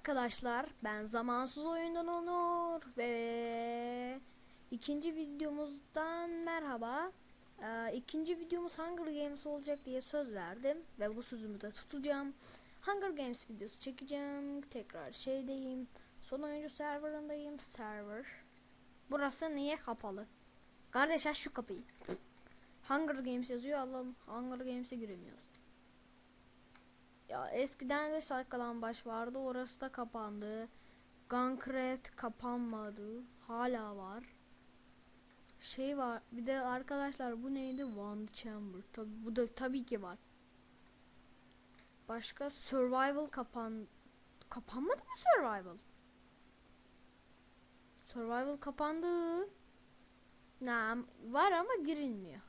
Arkadaşlar, ben Zamansız Oyundan Onur ve ikinci videomuzdan merhaba. Ee, ikinci videomuz Hunger Games olacak diye söz verdim ve bu sözümü de tutacağım. Hunger Games videosu çekeceğim. Tekrar şeydeyim. Son oyuncu serverındayım. Server. Burası niye kapalı? Kardeş aç şu kapıyı. Hunger Games yazıyor. Allah'ım Hunger Games'e giremiyoruz. Ya eskiden de Saykalambaç vardı. Orası da kapandı. Gankret kapanmadı. Hala var. Şey var. Bir de arkadaşlar bu neydi? Wand Chamber. Tabi bu da tabii ki var. Başka Survival kapan kapanmadı mı Survival? Survival kapandı. Na var ama girilmiyor.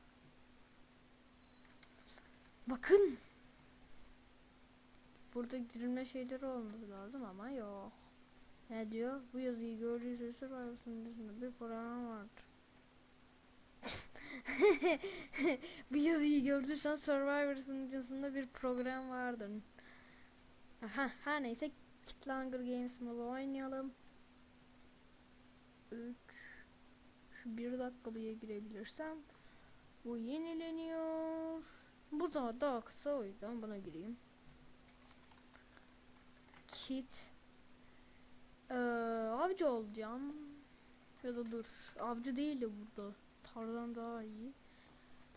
Bakın. Burada girilme şeyleri olması lazım ama yok. Ne diyor? Bu yazıyı gördüyse Survivor sunucusunda bir program vardır. Bu yazıyı gördüysen Survivor sunucusunda bir program vardır. Aha, her neyse Kit Hunger Games modu oynayalım. 3 Şu bir dakikalıya girebilirsem bu yenileniyor. Bu zaman daha kısa o yüzden buna gireyim. Kit ee, avcı olacağım ya da dur avcı değil de burada tarzan daha iyi.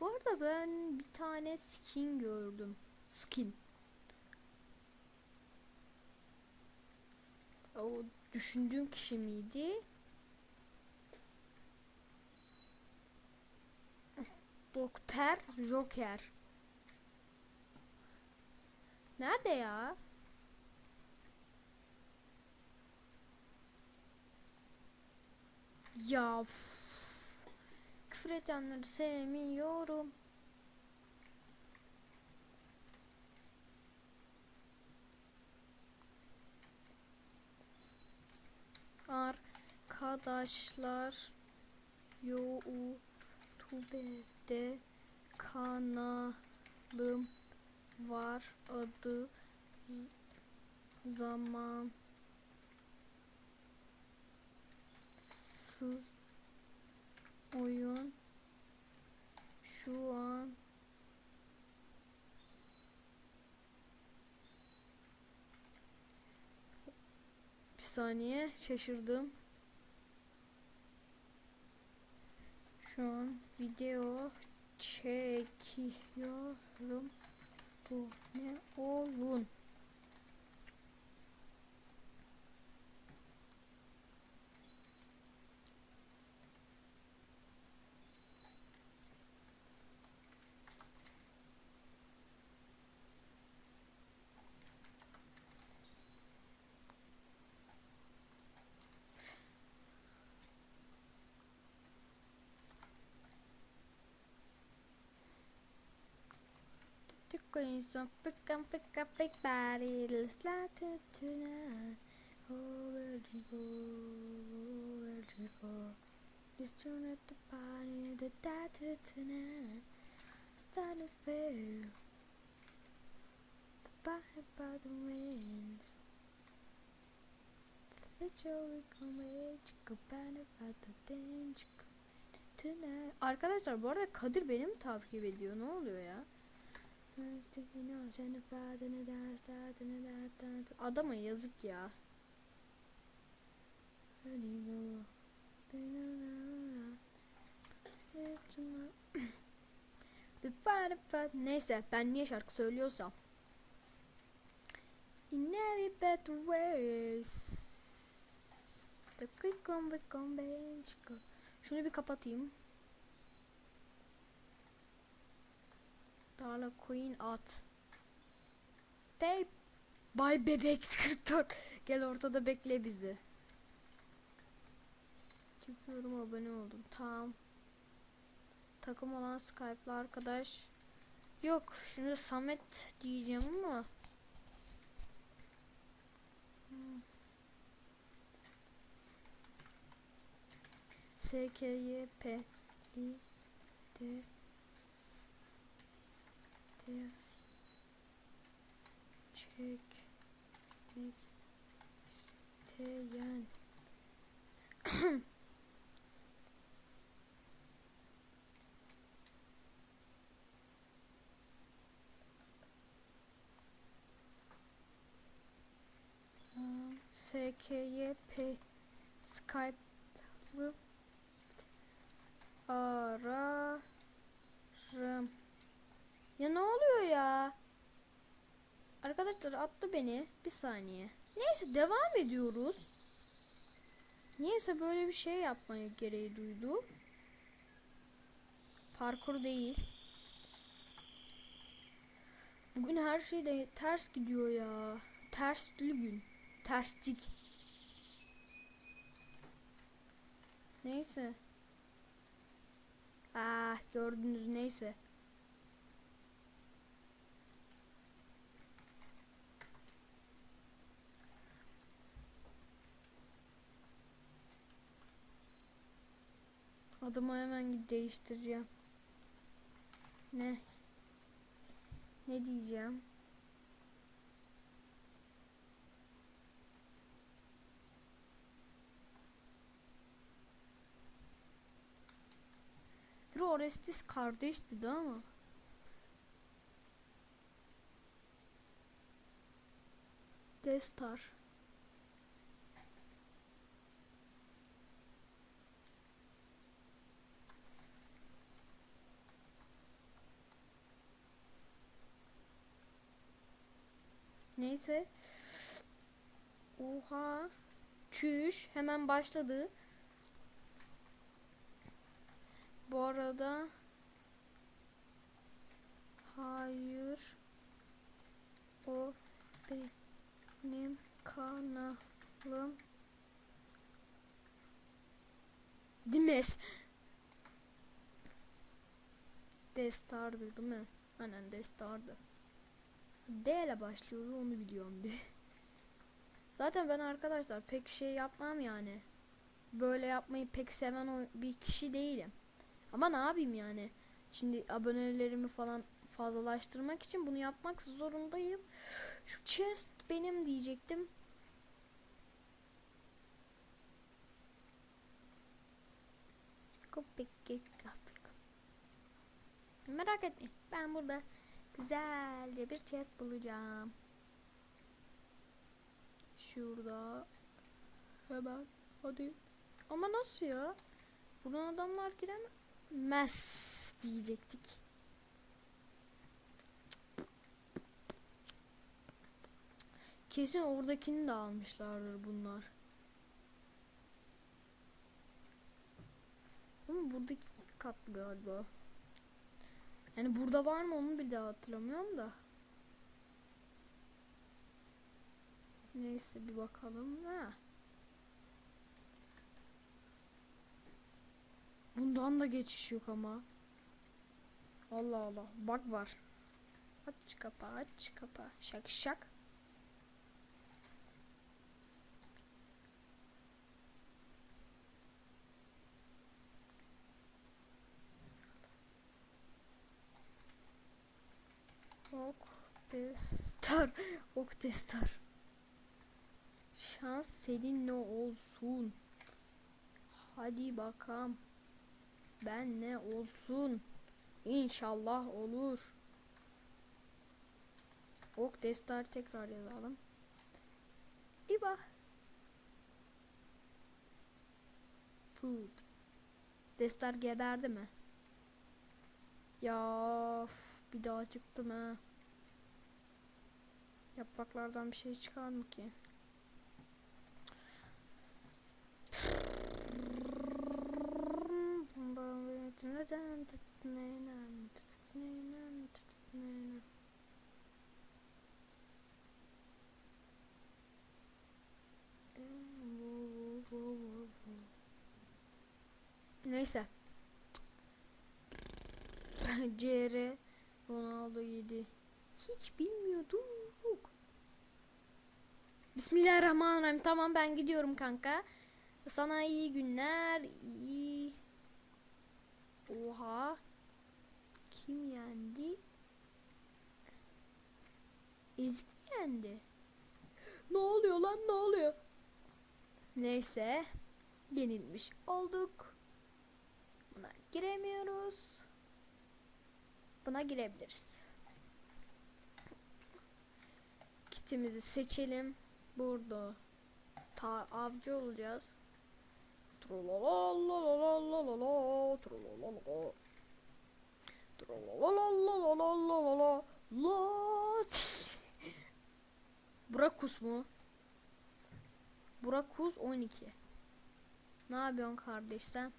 Bu arada ben bir tane skin gördüm skin. O düşündüğüm kişi miydi? Doktor Joker. Nerede ya? Ya üf. küfür edenleri sevmiyorum. Arkadaşlar YouTube'de kanalım var adı zaman sız oyun. Şu an. Bir saniye şaşırdım. Şu an video çekiyorum. Bu ne olun İn some pick up big body, let's slide to tonight. Oh, where'd you go? Oh, where'd you go? Just turn at the party, the data tonight. Start to fail. The winds. The joy come go by the things tonight. Arkadaşlar bu arada Kadir beni mi takip ediyor? Ne oluyor ya? Adama yazık ya. Neyse ben niye şarkı söylüyorsam. In every better ways. The quick on the. Şunu bir kapatayım. Darla Queen at. Bey Bay Bebek 44 gel ortada bekle bizi. Çıkıyorum abone oldum. Tamam. Takım olan Skype'lı arkadaş. Yok şimdi Samet diyeceğim ama. Hmm. S K Y P I D Çek. Çek. Teyen. SKYP Skype'lı ararım. Ya ne oluyor ya? Arkadaşlar attı beni. Bir saniye. Neyse devam ediyoruz. Niyeyse böyle bir şey yapmaya gereği duydu. Parkur değil. Bugün her şey de ters gidiyor ya. Tersli gün. Terscik. Neyse. Ah gördünüz neyse. Adımı hemen değiştireceğim. Ne? Ne diyeceğim? Bir Orestes kardeşti de ama. Destar. Neyse. Oha. Çüş. Hemen başladı. Bu arada hayır o benim kanalım Dimes Destar'dı değil mi? Aynen Destar'dı. D ile başlıyordu onu biliyorum bir. Zaten ben arkadaşlar pek şey yapmam yani. Böyle yapmayı pek seven bir kişi değilim. Ama ne yapayım yani? Şimdi abonelerimi falan fazlalaştırmak için bunu yapmak zorundayım. Şu chest benim diyecektim. Merak etmeyin. Ben burada güzelce bir chest bulacağım. Şurada. Hemen. Hadi. Ama nasıl ya? Buradan adamlar giremez diyecektik. Kesin oradakini de almışlardır bunlar. Ama buradaki katlı galiba. Yani burada var mı onu bile hatırlamıyorum da. Neyse bir bakalım. Ha. Bundan da geçiş yok ama. Allah Allah. Bak var. Aç kapa aç kapa. Şak şak. Ok destar. Ok destar. Şans seninle olsun. Hadi bakalım. Ben ne olsun. İnşallah olur. Ok destar tekrar yazalım. İba. Food. Destar geberdi mi? Ya bir daha çıktım ha. Yapraklardan bir şey çıkar mı ki? Neyse. CR Ronaldo 7. Hiç bilmiyorduk. Bismillahirrahmanirrahim. Tamam ben gidiyorum kanka. Sana iyi günler. İyi. Oha. Kim yendi? Ezgi yendi. Ne oluyor lan ne oluyor? Neyse. Yenilmiş olduk. Buna giremiyoruz. Buna girebiliriz. Kitimizi seçelim burada ta avcı olacağız. Brakus mu? Brakus 12. Ne yapıyorsun kardeş sen?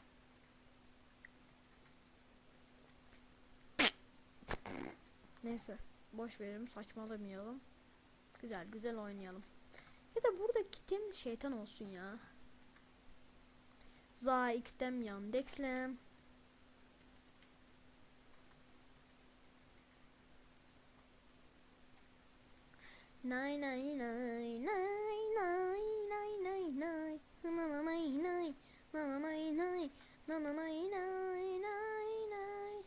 Neyse boş verelim saçmalamayalım. Güzel güzel oynayalım. Ya da buradaki temiz şeytan olsun ya. Za X'tem Yandex'lem. Nay nay nay nay nay nay nay nay. Na na nay nay. Na na nay nay. Na na nay nay nay nay.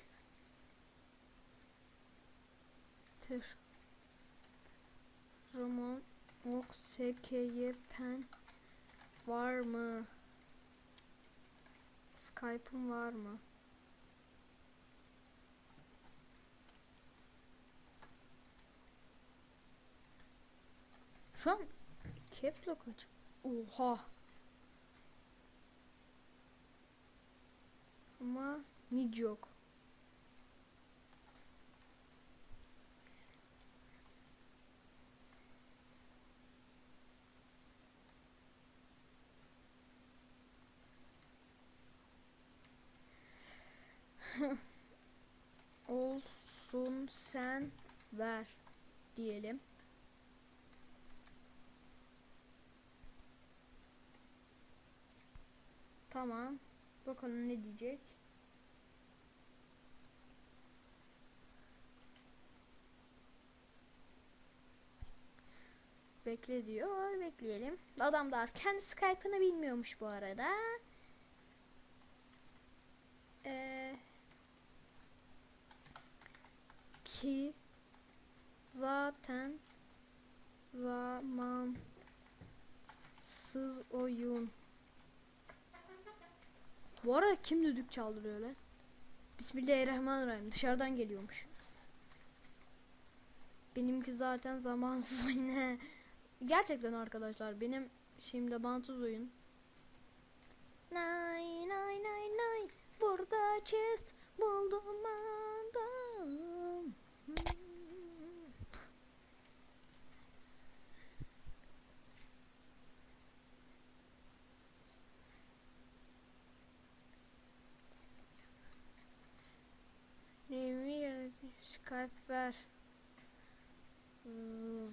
Tır. Roman Ok SKY pen var mı? Skype'ın var mı? Şu an caps lock. Oha. Ama mid yok. Olsun sen ver diyelim. Tamam. Bakalım ne diyecek. Bekle diyor. Bekleyelim. Adam da kendi Skype'ını bilmiyormuş bu arada. Ki zaten zamansız oyun. Bu arada kim düdük çaldırıyor öyle? Bismillahirrahmanirrahim. Dışarıdan geliyormuş. Benimki zaten zamansız oyun. Gerçekten arkadaşlar benim şimdi bağımsız oyun. Nay nay burada chest buldum adam. Neymi Skype ver.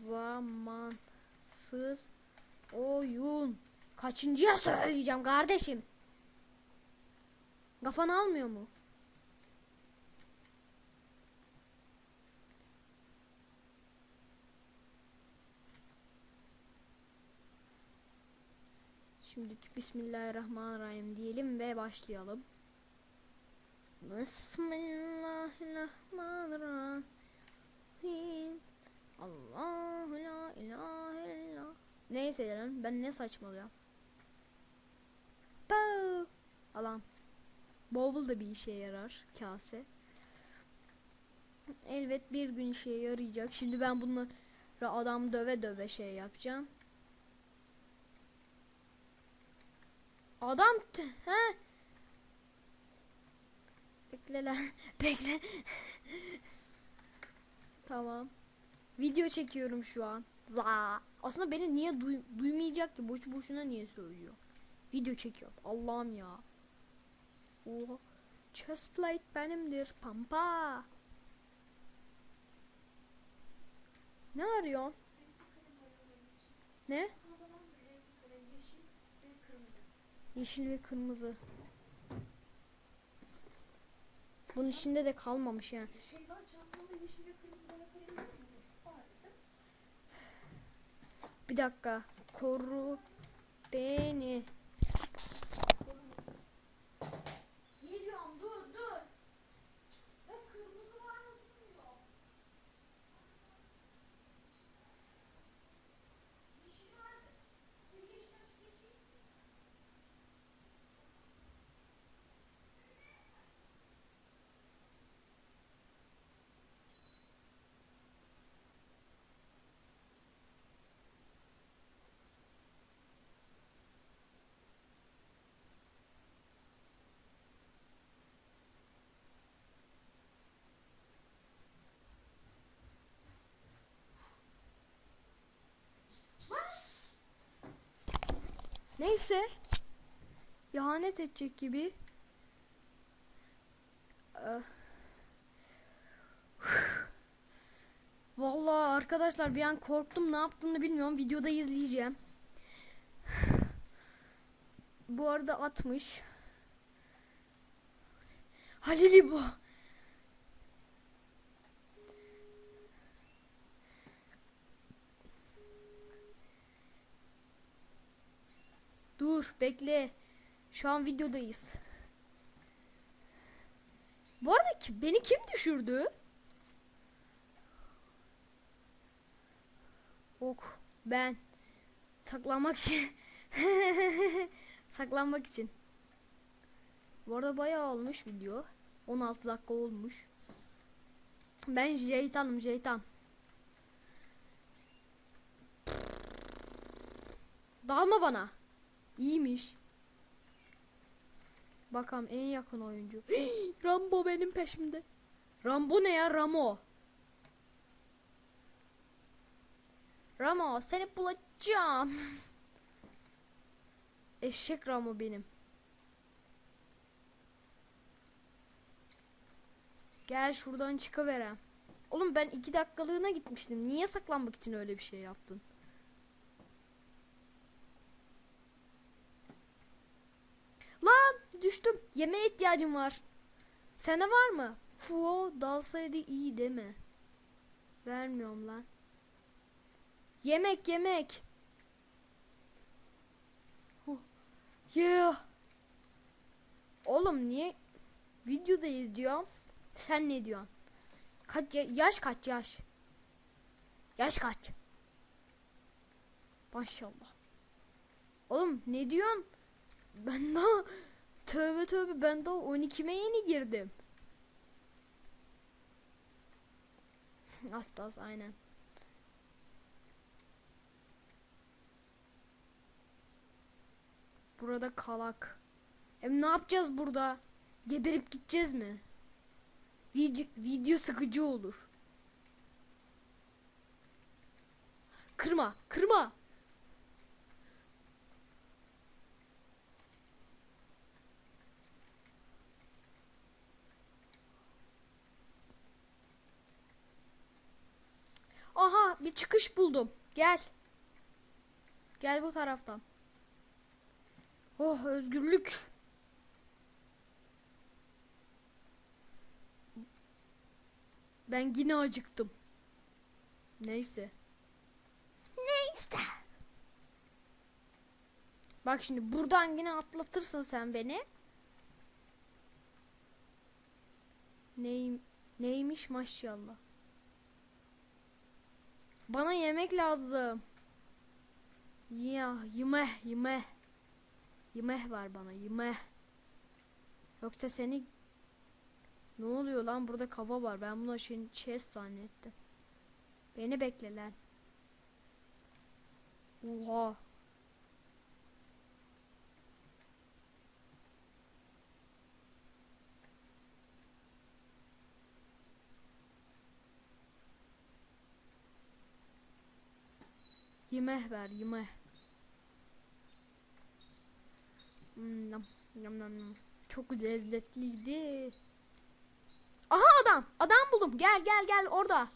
Zamansız oyun. Kaçıncıya söyleyeceğim kardeşim? Kafan almıyor mu? Şimdi Bismillahirrahmanirrahim diyelim ve başlayalım. Bismillahirrahmanirrahim. Allahu la ilahe illallah. Neyse canım ben ne saçmalıyorum. Bow. Alan. Bowl da bir işe yarar. Kase. Elbet bir gün işe yarayacak. Şimdi ben bunları adam döve döve şey yapacağım. Adam he Bekle lan. Bekle. tamam. Video çekiyorum şu an. Za. Aslında beni niye duy duymayacak ki? Boş boşuna niye söylüyor? Video çekiyorum. Allah'ım ya. Oha. Chestplate benimdir. Pampa. Ne arıyorsun? Ne? Yeşil ve kırmızı. Bunun içinde de kalmamış yani. Bir dakika. Koru beni. Geliyorum dur dur. Ya kırmızı var mı bilmiyorum. Yeşil vardı. Bir yeşil açık yeşil. Neyse. İhanet edecek gibi. Ee, Vallahi arkadaşlar bir an korktum ne yaptığını bilmiyorum. Videoda izleyeceğim. Bu arada atmış. Halil bu. Dur bekle. Şu an videodayız. Bu arada ki, beni kim düşürdü? Ok ben saklanmak için saklanmak için. Bu arada bayağı olmuş video. 16 dakika olmuş. Ben şeytanım şeytan. Dalma bana. İyiymiş. Bakalım en yakın oyuncu. Rambo benim peşimde. Rambo ne ya Ramo? Ramo seni bulacağım. Eşek Ramo benim. Gel şuradan çıkıverem. Oğlum ben iki dakikalığına gitmiştim. Niye saklanmak için öyle bir şey yaptın? Lan düştüm. Yemeğe ihtiyacım var. Sende var mı? Fuo dalsaydı iyi değil mi? Vermiyorum lan. Yemek yemek. Huh. Yeah. Oğlum niye videodayız diyorum. Sen ne diyorsun? Kaç ya- yaş kaç yaş? Yaş kaç? Maşallah. Oğlum ne diyorsun? Ben daha tövbe tövbe ben daha 12'me yeni girdim. Az aynen. Burada kalak. Hem ne yapacağız burada? Geberip gideceğiz mi? Video, video sıkıcı olur. Kırma, kırma. Aha, bir çıkış buldum. Gel. Gel bu taraftan. Oh, özgürlük. Ben yine acıktım. Neyse. Neyse. Bak şimdi buradan yine atlatırsın sen beni. Neyim, neymiş maşallah. Bana yemek lazım. Ya yemeh yemeh. Yemeh var bana yemeh. Yoksa seni ne oluyor lan burada kava var. Ben buna şey chest zannettim. Beni bekle lan. Oha. Yemek ver yemek. Hmm, nam, nam, nam. Çok lezzetliydi. Aha adam. Adam buldum. Gel gel gel orada.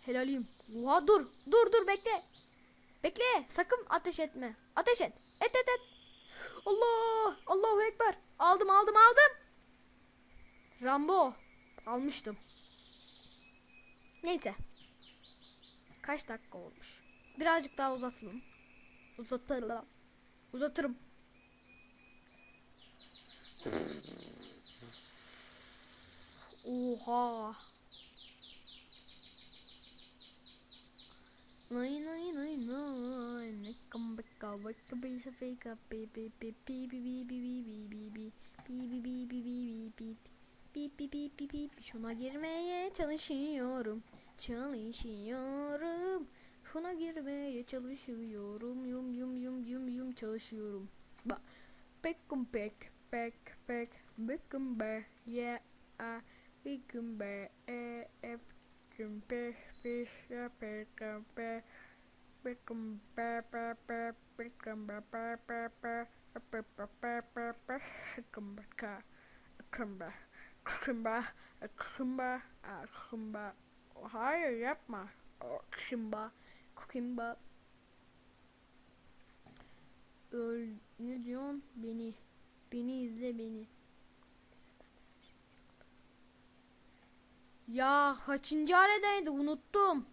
Helalim. Oha dur. Dur dur bekle. Bekle. Sakın ateş etme. Ateş et. Et et et. Allah. Allahu Ekber. Aldım aldım aldım. Rambo. Almıştım. Neyse. Kaç dakika olmuş? Birazcık daha uzatalım. Uzatırım. Uzatırım. Oha. Nay nay nay nay. Ne come back a wake a piece of fake up baby baby baby baby baby baby baby baby baby Bip bip bip bip bip şuna girmeye çalışıyorum çalışıyorum Telefona girmeye çalışıyorum. Yum yum yum yum yum çalışıyorum. Bak. Back come back. Back back. Back come back. Yeah. Uh, back come back. Eh, eh. Come back. Fish. Back come back. Back come back. Back back. Back come back. Back back. Back back. Back back. Back back. Come back. Come back. Come back. Come back. Come back. Yapma. Come. Kimba. Öl ne diyorsun? Beni. Beni izle beni. Ya kaçıncı aredeydi unuttum.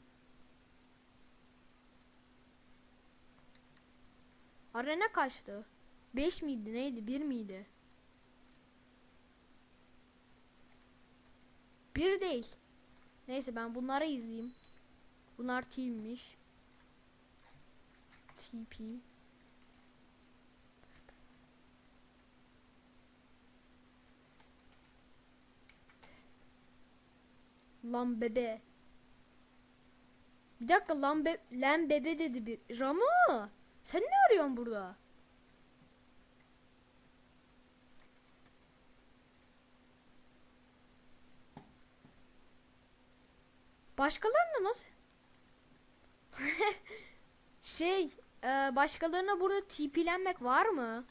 Arena kaçtı? 5 miydi neydi 1 miydi? 1 değil. Neyse ben bunları izleyeyim. Bunlar team'miş. TP. Lan bebe. Bir dakika lan, be lan bebe dedi bir. Ramo. Sen ne arıyorsun burada? Başkalarına nasıl? şey, e, başkalarına burada TP'lenmek var mı?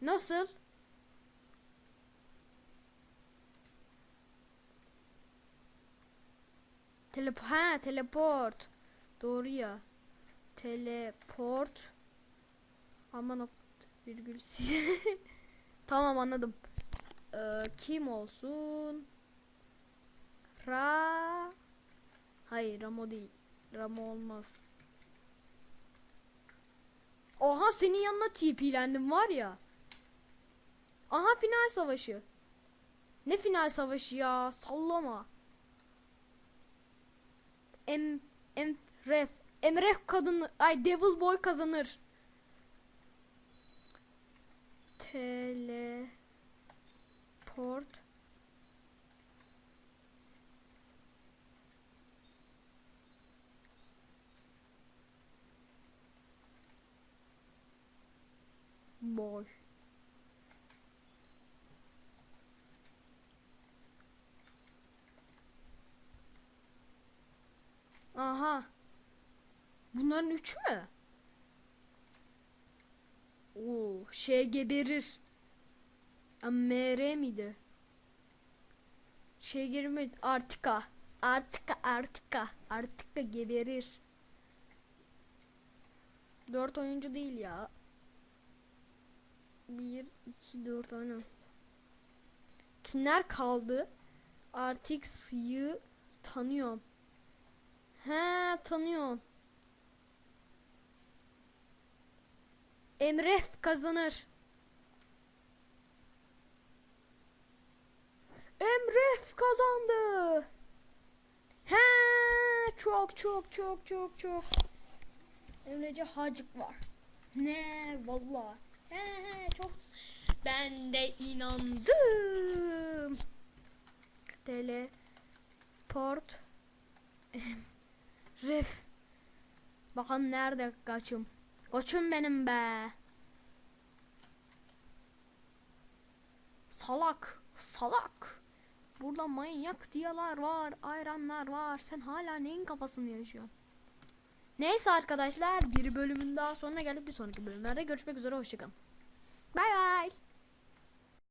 Nasıl? Telep ha teleport. Doğru ya. Teleport. Ama nokta virgül Tamam anladım. Ee, kim olsun? Ra Hayır Ramo değil. Ramo olmaz. Oha senin yanına TP'lendim var ya. Aha final savaşı. Ne final savaşı ya? Sallama. Em em ref Emref kadın ay Devil Boy kazanır. Teleport Boy. Aha. Bunların üçü mü? Oo, şey geberir. MR miydi? Şey girmedi. Artika. Artika, Artika. Artika geberir. Dört oyuncu değil ya. Bir, iki, dört aynen. Kimler kaldı? Artık S'yı tanıyorum. He tanıyorum. Emref kazanır. Emref kazandı. He çok çok çok çok çok. Emrece Hacık var. Ne vallahi. Çok. Ben de inandım. Teleport. Ref. Bakalım nerede kaçım. Koçum benim be. Salak. Salak. Burada manyak diyalar var. Ayranlar var. Sen hala neyin kafasını yaşıyorsun? Neyse arkadaşlar bir bölümün daha sonuna geldik. Bir sonraki bölümlerde görüşmek üzere. Hoşçakalın. Bay bay.